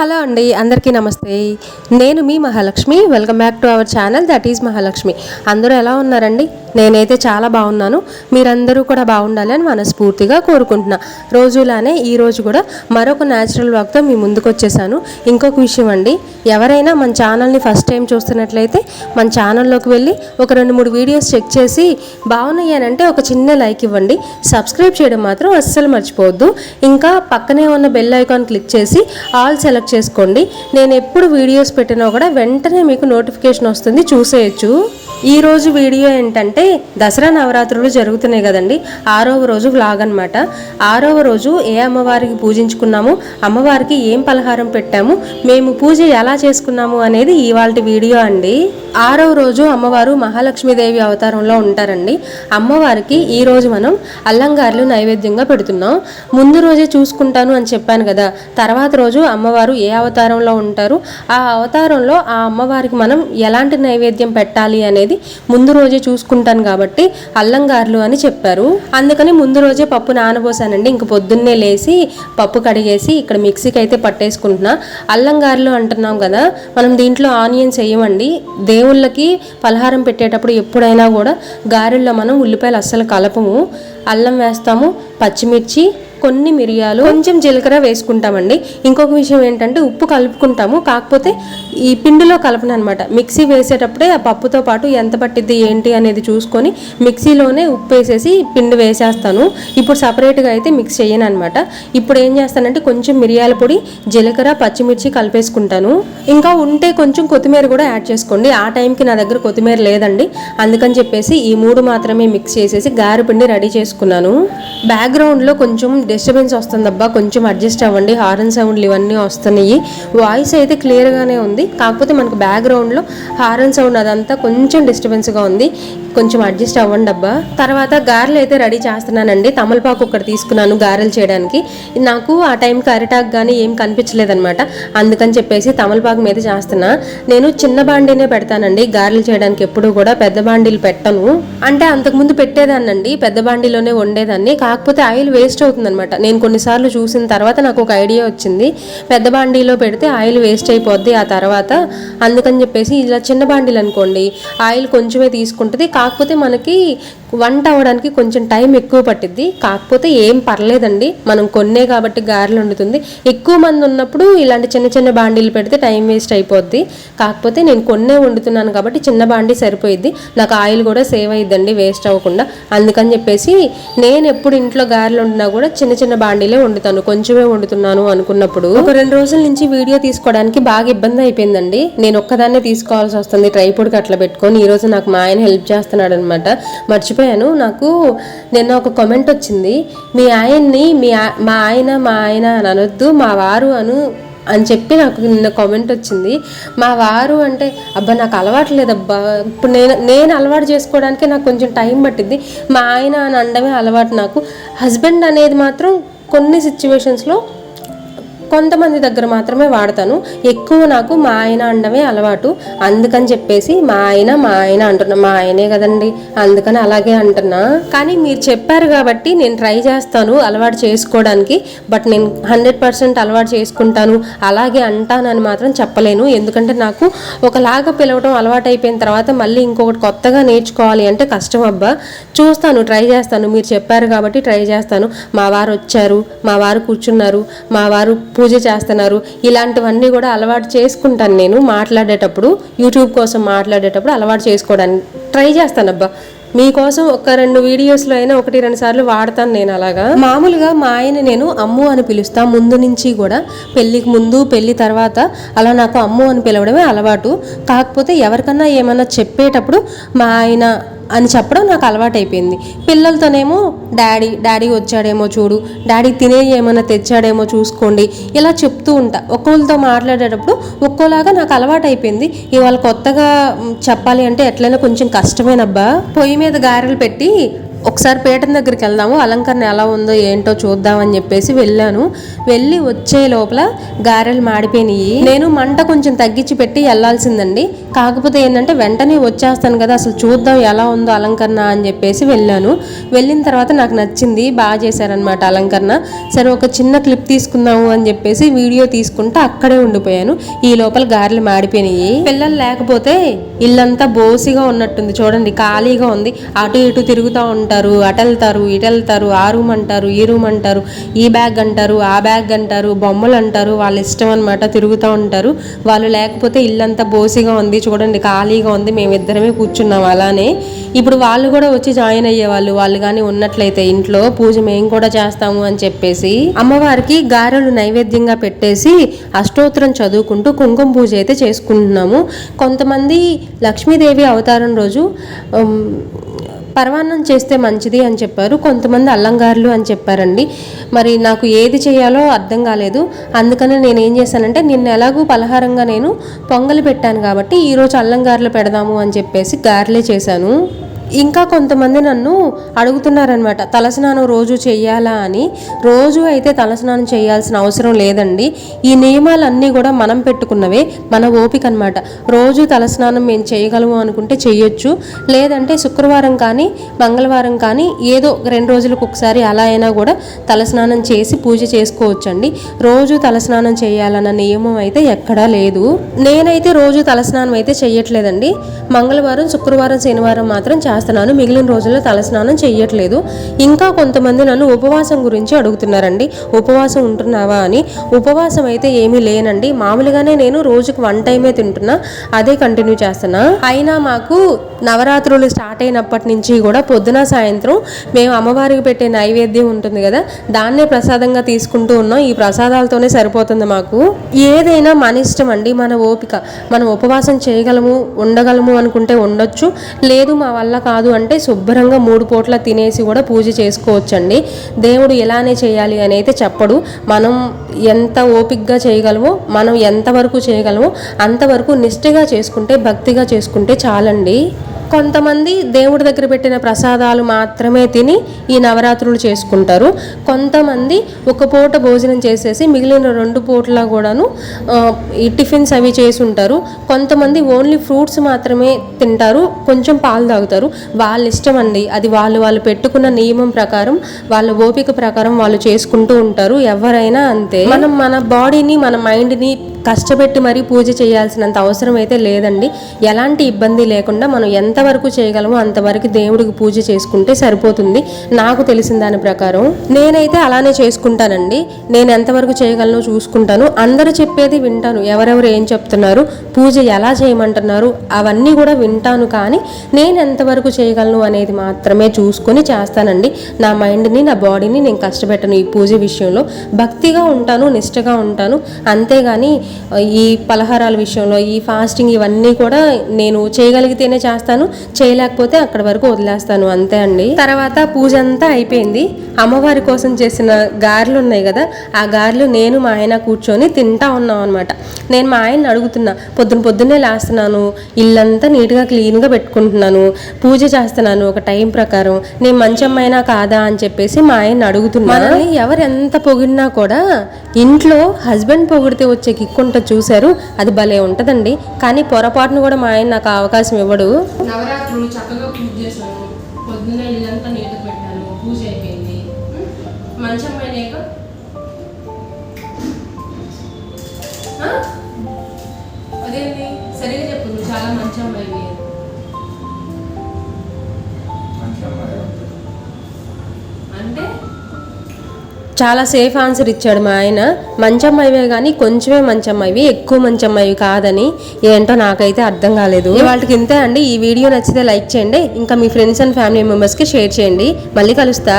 Hello అండి అందరికీ నమస్తే. నేను మీ Mahalakshmi. Welcome back to our channel that is Mahalakshmi. అందరూ ఎలా ఉన్నారండి? నేనైతే చాలా బాగున్నాను. మీరందరూ కూడా బాగుండాలి అని మనస్ఫూర్తిగా కోరుకుంటున్నా. రోజులానే ఈరోజు కూడా మరొక న్యాచురల్ వాక్తో మీ ముందుకు వచ్చేసాను. ఇంకొక విషయం అండి ఎవరైనా మన ఛానల్ని ఫస్ట్ టైం చూస్తున్నట్లయితే మన ఛానల్లోకి వెళ్ళి ఒక రెండు మూడు వీడియోస్ చెక్ చేసి బాగున్నాయి అని అంటే ఒక చిన్న లైక్ ఇవ్వండి. సబ్స్క్రైబ్ చేయడం మాత్రం అస్సలు మర్చిపోవద్దు. ఇంకా పక్కనే ఉన్న బెల్ ఐకాన్ క్లిక్ చేసి ఆల్ సెలెక్ట్ చేసుకోండి. నేను ఎప్పుడు వీడియోస్ పెట్టినా కూడా వెంటనే మీకు నోటిఫికేషన్ వస్తుంది. చూసేయచ్చు. ఈ రోజు వీడియో ఏంటంటే దసరా నవరాత్రులు జరుగుతున్నాయి కదండి. ఆరవ రోజు వ్లాగ్ అనమాట ఆరవ రోజు ఏ అమ్మవారికి పూజించుకున్నాము? అమ్మవారికి ఏం పలహారం పెట్టాము? మేము పూజ ఎలా చేసుకున్నాము అనేది ఇవాళ వీడియో అండి. ఆరవ రోజు అమ్మవారు మహాలక్ష్మీదేవి అవతారంలో ఉంటారండి. అమ్మవారికి ఈ రోజు మనం అల్లంగారులు నైవేద్యంగా పెడుతున్నాం. ముందు రోజే చూసుకుంటాను అని చెప్పాను కదా. తర్వాత రోజు అమ్మవారు ఏ అవతారంలో ఉంటారు? ఆ అవతారంలో ఆ అమ్మవారికి మనం ఎలాంటి నైవేద్యం పెట్టాలి అనేది ముందు రోజే చూసుకుంటాను కాబట్టి అల్లంగారులు అని చెప్పారు. అందుకని ముందు రోజే పప్పు నానబోసానండి. ఇంక పొద్దున్నే లేసి పప్పు కడిగేసి ఇక్కడ మిక్సీకి అయితే పట్టేసుకుంటున్నా. అల్లంగారులు అంటున్నాం కదా మనం దీంట్లో ఆనియన్స్ వేయమండి. దేవుళ్ళకి పలహారం పెట్టేటప్పుడు ఎప్పుడైనా కూడా గారెల్లో మనం ఉల్లిపాయలు అస్సలు కలపము. అల్లం వేస్తాము పచ్చిమిర్చి కొన్ని మిరియాలు కొంచెం జీలకర్ర వేసుకుంటామండి. ఇంకొక విషయం ఏంటంటే ఉప్పు కలుపుకుంటాము. కాకపోతే ఈ పిండిలో కలపను అనమాట మిక్సీ వేసేటప్పుడే ఆ పప్పుతో పాటు ఎంత పట్టిద్ది ఏంటి అనేది చూసుకొని మిక్సీలోనే ఉప్పు వేసేసి పిండి వేసేస్తాను. ఇప్పుడు సపరేట్గా అయితే మిక్స్ చేయను అనమాట ఇప్పుడు ఏం చేస్తానంటే కొంచెం మిరియాల పొడి జీలకర్ర పచ్చిమిర్చి కలిపేసుకుంటాను. ఇంకా ఉంటే కొంచెం కొత్తిమీర కూడా యాడ్ చేసుకోండి. ఆ టైంకి నా దగ్గర కొత్తిమీర లేదండి. అందుకని చెప్పేసి ఈ మూడు మాత్రమే మిక్స్ చేసేసి గారె పిండి రెడీ చేసుకున్నాను. బ్యాక్గ్రౌండ్లో కొంచెం డిస్టర్బెన్స్ వస్తుందబ్బా కొంచెం అడ్జస్ట్ అవ్వండి హారన్ సౌండ్లు ఇవన్నీ వస్తున్నాయి. వాయిస్ అయితే క్లియర్గానే ఉంది కాకపోతే మనకు బ్యాక్గ్రౌండ్లో హారన్ సౌండ్ అదంతా కొంచెం డిస్టర్బెన్స్గా ఉంది. కొంచెం అడ్జస్ట్ అవ్వండి అబ్బా తర్వాత గారెలు అయితే రెడీ చేస్తున్నానండి. తమలపాకు ఒకటి తీసుకున్నాను గారెలు చేయడానికి. నాకు ఆ టైంకి అరిటాక్ కానీ ఏం కనిపించలేదన్నమాట. అందుకని చెప్పేసి తమలపాకు మీద చేస్తున్నా. నేను చిన్న బాండీనే పెడతానండి. గారెలు చేయడానికి ఎప్పుడు కూడా పెద్ద బాండీలు పెట్టను. అంటే అంతకుముందు పెట్టేదాన్నండి. పెద్ద బాండీలోనే వండేదాన్ని. కాకపోతే ఆయిల్ వేస్ట్ అవుతుందన్నమాట. నేను కొన్నిసార్లు చూసిన తర్వాత నాకు ఒక ఐడియా వచ్చింది. పెద్ద బాండీలో పెడితే ఆయిల్ వేస్ట్ అయిపోద్ది ఆ తర్వాత. అందుకని చెప్పేసి ఇలా చిన్న బాండీలు అనుకోండి. ఆయిల్ కొంచెమే తీసుకుంటుంది. కాకపోతే మనకి వంట అవ్వడానికి కొంచెం టైం ఎక్కువ పట్టిద్ది. కాకపోతే ఏం పర్లేదండి. మనం కొన్నే కాబట్టి గారెలు వండుతుంది. ఎక్కువ మంది ఉన్నప్పుడు ఇలాంటి చిన్న చిన్న బాండీలు పెడితే టైం వేస్ట్ అయిపోద్ది. కాకపోతే నేను కొన్నే వండుతున్నాను కాబట్టి చిన్న బాండీ సరిపోయిద్ది. నాకు ఆయిల్ కూడా సేవ్ అయ్యిద్దండి వేస్ట్ అవ్వకుండా. అందుకని చెప్పేసి నేను ఎప్పుడు ఇంట్లో గారెలు వండినా కూడా చిన్న చిన్న బాండీలే వండుతాను. కొంచెమే వండుతున్నాను అనుకున్నప్పుడు ఒక రెండు రోజుల నుంచి వీడియో తీసుకోవడానికి బాగా ఇబ్బంది అయిపోయిందండి. నేను ఒక్కదాన్నే తీసుకోవాల్సి వస్తుంది. ట్రైపోడ్కి అట్లా పెట్టుకొని ఈరోజు నాకు మా ఆయన హెల్ప్ చేస్తున్నాడు అనమాట మర్చిపోయాను నాకు నిన్న ఒక కామెంట్ వచ్చింది. మీ ఆయన్ని మీ మా ఆయన మా ఆయన అని అనొద్దు మా వారు అను అని చెప్పి నాకు నిన్న కామెంట్ వచ్చింది. మా వారు అంటే అబ్బా నాకు అలవాటు లేదబ్బా. ఇప్పుడు నేను నేను అలవాటు చేసుకోవడానికి నాకు కొంచెం టైం పట్టింది మా ఆయన అని అనడమే అలవాటు నాకు. హస్బెండ్ అనేది మాత్రం కొన్ని సిచ్యువేషన్స్లో కొంతమంది దగ్గర మాత్రమే వాడతాను. ఎక్కువ నాకు మా ఆయన అనడమే అలవాటు. అందుకని చెప్పేసి మా ఆయన మా ఆయన అంటున్నా మా ఆయనే కదండి. అందుకని అలాగే అంటున్నా. కానీ మీరు చెప్పారు కాబట్టి నేను ట్రై చేస్తాను అలవాటు చేసుకోవడానికి. బట్ నేను హండ్రెడ్ పర్సెంట్ అలవాటు చేసుకుంటాను. అలాగే అంటానని మాత్రం చెప్పలేను. ఎందుకంటే నాకు ఒకలాగా పిలవడం అలవాటు అయిపోయిన తర్వాత మళ్ళీ ఇంకొకటి కొత్తగా నేర్చుకోవాలి అంటే కష్టం అబ్బా. చూస్తాను ట్రై చేస్తాను. మీరు చెప్పారు కాబట్టి ట్రై చేస్తాను. మా వారు వచ్చారు మా వారు కూర్చున్నారు మా వారు పూజ చేస్తున్నారు. ఇలాంటివన్నీ కూడా అలవాటు చేసుకుంటాను నేను మాట్లాడేటప్పుడు యూట్యూబ్ కోసం మాట్లాడేటప్పుడు అలవాటు చేసుకోవడానికి ట్రై చేస్తానబ్బా మీకోసం ఒక రెండు వీడియోస్లో అయినా ఒకటి రెండు సార్లు వాడతాను నేను అలాగా. మామూలుగా మా ఆయన నేను అమ్ము అని పిలుస్తా. ముందు నుంచి కూడా పెళ్ళికి ముందు పెళ్ళి తర్వాత అలా నాకు అమ్ము అని పిలవడమే అలవాటు. కాకపోతే ఎవరికన్నా ఏమన్నా చెప్పేటప్పుడు మా ఆయన అని చెప్పడం నాకు అలవాటైపోయింది. పిల్లలతోనేమో డాడీ డాడీ వచ్చాడేమో చూడు డాడీ తినే ఏమైనా తెచ్చాడేమో చూసుకోండి ఇలా చెప్తూ ఉంటా. ఒక్కొక్కరితో మాట్లాడేటప్పుడు ఒక్కోలాగా నాకు అలవాటైపోయింది. ఇవాళ కొత్తగా చెప్పాలి అంటే ఎట్లయినా కొంచెం కష్టమేనబ్బా. పొయ్యి మీద గారెలు పెట్టి ఒకసారి పీఠం దగ్గరికి వెళ్దాము అలంకరణ ఎలా ఉందో ఏంటో చూద్దామని చెప్పేసి వెళ్ళాను. వెళ్ళి వచ్చే లోపల గారెలు మాడిపోయినాయి. నేను మంట కొంచెం తగ్గించి పెట్టి వెళ్ళాల్సిందండి. కాకపోతే ఏంటంటే వెంటనే వచ్చేస్తాను కదా అసలు చూద్దాం ఎలా ఉందో అలంకరణ అని చెప్పేసి వెళ్ళాను. వెళ్ళిన తర్వాత నాకు నచ్చింది బాగా చేశారనమాట అలంకరణ. సరే ఒక చిన్న క్లిప్ తీసుకుందాము అని చెప్పేసి వీడియో తీసుకుంటే అక్కడే ఉండిపోయాను. ఈ లోపల గారెలు మాడిపోయినాయి. పిల్లలు లేకపోతే ఇల్లంతా బోసిగా ఉన్నట్టుంది. చూడండి ఖాళీగా ఉంది. అటు ఇటు తిరుగుతూ ఉంటాం అంటారు వెళ్తారు ఇటు ఆ రూమ్ అంటారు ఈ రూమ్ అంటారు ఈ బ్యాగ్ అంటారు ఆ బ్యాగ్ అంటారు బొమ్మలు అంటారు వాళ్ళ ఇష్టం అనమాట తిరుగుతూ ఉంటారు. వాళ్ళు లేకపోతే ఇల్లంతా బోసిగా ఉంది చూడండి ఖాళీగా ఉంది మేమిద్దరమే కూర్చున్నాం అలానే. ఇప్పుడు వాళ్ళు కూడా వచ్చి జాయిన్ అయ్యేవాళ్ళు వాళ్ళు కానీ ఉన్నట్లయితే ఇంట్లో పూజ మేము కూడా చేస్తాము అని చెప్పేసి అమ్మవారికి గారెలు నైవేద్యంగా పెట్టేసి అష్టోత్తరం చదువుకుంటూ కుంకుమ పూజ అయితే చేసుకుంటున్నాము. కొంతమంది లక్ష్మీదేవి అవతారం రోజు పరమాన్నం చేస్తే మంచిది అని చెప్పారు. కొంతమంది అల్లంగారులు అని చెప్పారండి. మరి నాకు ఏది చేయాలో అర్థం కాలేదు. అందుకని నేను ఏం చేశానంటే నిన్న ఎలాగూ పలహారంగా నేను పొంగలి పెట్టాను కాబట్టి ఈరోజు అల్లంగారులు పెడదాము అని చెప్పేసి గారెలే చేశాను. ఇంకా కొంతమంది నన్ను అడుగుతున్నారనమాట తలస్నానం రోజు చేయాలా అని. రోజు అయితే తలస్నానం చేయాల్సిన అవసరం లేదండి. ఈ నియమాలన్నీ కూడా మనం పెట్టుకున్నవే మన ఓపిక అనమాట రోజు తలస్నానం మేము చేయగలము అనుకుంటే చేయొచ్చు లేదంటే శుక్రవారం కానీ మంగళవారం కానీ ఏదో రెండు రోజులకు ఒకసారి అలా అయినా కూడా తలస్నానం చేసి పూజ చేసుకోవచ్చండి. రోజు తలస్నానం చేయాలన్న నియమం అయితే ఎక్కడా లేదు. నేనైతే రోజు తలస్నానం అయితే చేయట్లేదండి మంగళవారం శుక్రవారం శనివారం మాత్రం చేస్తున్నాను మిగిలిన రోజుల్లో తలస్నానం చేయట్లేదు ఇంకా కొంతమంది నన్ను ఉపవాసం గురించి అడుగుతున్నారండి. ఉపవాసం ఉంటున్నావా? అని. ఉపవాసం అయితే ఏమీ లేనండి. మామూలుగానే నేను రోజుకు వన్ టైమే తింటున్నా. అదే కంటిన్యూ చేస్తున్నా. అయినా మాకు నవరాత్రులు స్టార్ట్ అయినప్పటి నుంచి కూడా పొద్దున సాయంత్రం మేము అమ్మవారికి పెట్టే నైవేద్యం ఉంటుంది కదా దాన్నే ప్రసాదంగా తీసుకుంటూ ఉన్నాం. ఈ ప్రసాదాలతోనే సరిపోతుంది మాకు. ఏదైనా మన ఇష్టం అండి మన ఓపిక. మనం ఉపవాసం చేయగలము ఉండగలము అనుకుంటే ఉండొచ్చు. లేదు మా వల్ల కాదు అంటే శుభ్రంగా మూడు పూట్ల తినేసి కూడా పూజ చేసుకోవచ్చండి. దేవుడు ఎలానే చేయాలి అని అయితే చెప్పడు. మనం ఎంత ఓపిక్గా చేయగలమో మనం ఎంతవరకు చేయగలమో అంతవరకు నిష్ఠగా చేసుకుంటే భక్తిగా చేసుకుంటే చాలండి. కొంతమంది దేవుడి దగ్గర పెట్టిన ప్రసాదాలు మాత్రమే తిని ఈ నవరాత్రులు చేసుకుంటారు. కొంతమంది ఒక పూట భోజనం చేసేసి మిగిలిన రెండు పూటలా కూడాను ఈ టిఫిన్స్ అవి చేసి ఉంటారు కొంతమంది ఓన్లీ ఫ్రూట్స్ మాత్రమే తింటారు కొంచెం పాలు తాగుతారు. వాళ్ళ ఇష్టం అండి. అది వాళ్ళు వాళ్ళు పెట్టుకున్న నియమం ప్రకారం వాళ్ళ ఓపిక ప్రకారం వాళ్ళు చేసుకుంటూ ఉంటారు. ఎవరైనా అంతే. మనం మన బాడీని మన మైండ్ని కష్టపెట్టి మరీ పూజ చేయాల్సినంత అవసరం అయితే లేదండి. ఎలాంటి ఇబ్బంది లేకుండా మనం ఎంతవరకు చేయగలమో అంతవరకు దేవుడికి పూజ చేసుకుంటే సరిపోతుంది. నాకు తెలిసిన దాని ప్రకారం నేనైతే అలానే చేసుకుంటానండి. నేను ఎంతవరకు చేయగలను చూసుకుంటాను. అందరూ చెప్పేది వింటాను. ఎవరెవరు ఏం చెప్తున్నారు? పూజ ఎలా చేయమంటున్నారు? అవన్నీ కూడా వింటాను కానీ నేను ఎంతవరకు చేయగలను అనేది మాత్రమే చూసుకొని చేస్తానండి. నా మైండ్ని నా బాడీని నేను కష్టపెట్టను ఈ పూజ విషయంలో. భక్తిగా ఉంటాను నిష్టగా ఉంటాను. అంతేగాని ఈ పలహారాల విషయంలో ఈ ఫాస్టింగ్ ఇవన్నీ కూడా నేను చేయగలిగితేనే చేస్తాను చేయలేకపోతే అక్కడ వరకు వదిలేస్తాను అంతే అండి. తర్వాత పూజ అంతా అయిపోయింది. అమ్మవారి కోసం చేసిన గారెలు ఉన్నాయి కదా ఆ గారెలు నేను మా ఆయన కూర్చొని తింటా ఉన్నాం అనమాట నేను మా ఆయన్ని అడుగుతున్నా పొద్దున పొద్దున్నే లేస్తున్నాను ఇల్లంతా నీట్గా క్లీన్గా పెట్టుకుంటున్నాను పూజ చేస్తున్నాను ఒక టైం ప్రకారం నేను మంచి అమ్మాయినా కాదా? అని చెప్పేసి మా ఆయన్ని అడుగుతున్నాను ఎవరు ఎంత పొగిడినా కూడా ఇంట్లో హస్బెండ్ పొగిడితే వచ్చే కిక్ చేసుకుంటూ చూశారు. అది భలే ఉంటుందండి. కానీ పొరపాటును కూడా మా ఆయన నాకు అవకాశం ఇవ్వడు. నవరాత్రులు చక్కగా పూజ చేశాను పొద్దున్న ఇల్లంతా నీట పెట్టాను పూజ అయిపోయింది. మంచి అమ్మాయినేక అదేంటి? సరిగా చెప్పు నువ్వు చాలా మంచి అమ్మాయి చాలా సేఫ్ ఆన్సర్ ఇచ్చాడు మా ఆయన. మంచమ్మాయివే కానీ కొంచెమే మంచమ్మాయివి ఎక్కువ మంచమ్మాయివి కాదని ఏంటో నాకైతే అర్థం కాలేదు. వాళ్ళకి ఇంతే అండి. ఈ వీడియో నచ్చితే లైక్ చేయండి. ఇంకా మీ ఫ్రెండ్స్ అండ్ ఫ్యామిలీ మెంబర్స్కి షేర్ చేయండి. మళ్ళీ కలుస్తా.